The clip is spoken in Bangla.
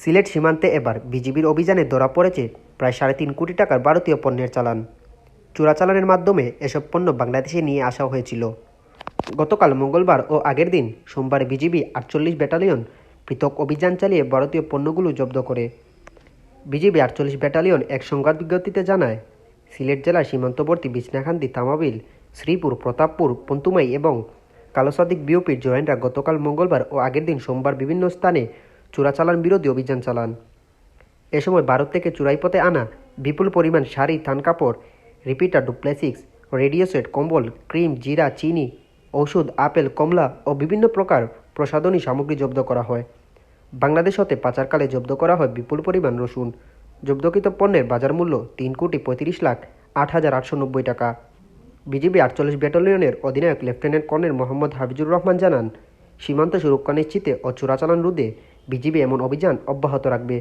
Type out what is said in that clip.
সিলেট সীমান্তে এবার বিজিবির অভিযানে ধরা পড়েছে প্রায় সাড়ে তিন কোটি টাকার ভারতীয় পণ্যের চালান। চোরাচালানের মাধ্যমে এসব পণ্য বাংলাদেশে নিয়ে আসা হয়েছিল। গতকাল মঙ্গলবার ও আগের দিন সোমবার বিজিবি আটচল্লিশ ব্যাটালিয়ন পৃথক অভিযান চালিয়ে ভারতীয় পণ্যগুলো জব্দ করে। বিজিবি আটচল্লিশ ব্যাটালিয়ন এক সংবাদ বিজ্ঞপ্তিতে জানায়, সিলেট জেলার সীমান্তবর্তী বিছনাখান্দি, তামাবিল, শ্রীপুর, প্রতাপপুর, পন্তুমাই এবং কালোসাদিক বিওপির জয়েন্টরা গতকাল মঙ্গলবার ও আগের দিন সোমবার বিভিন্ন স্থানে চোরাচালান বিরোধী অভিযান চালান। এ সময় ভারত থেকে চুরাই পথে আনা বিপুল পরিমাণ শাড়ি, থান কাপড়, রিপিটার, ডুপ্লেসিক্স রেডিও সেট কম্বল, ক্রিম, জিরা, চিনি ওষুধ আপেল, কমলা ও বিভিন্ন প্রকার প্রসাধনী সামগ্রী জব্দ করা হয়। বাংলাদেশ হতে পাচারকালে জব্দ করা হয় বিপুল পরিমাণ রসুন। জব্দকৃত পণ্যের বাজার মূল্য তিন কোটি পঁয়ত্রিশ লাখ আট হাজার আটশো নব্বই টাকা। বিজিবি আটচল্লিশ ব্যাটালিয়নের অধিনায়ক লেফটেন্যান্ট কর্নেল মোহাম্মদ হাফিজুর রহমান জানান, সীমান্ত সুরক্ষা নিশ্চিতে ও চোরাচালান রোধে বিজিবি এমন অভিযান অব্যাহত রাখবে।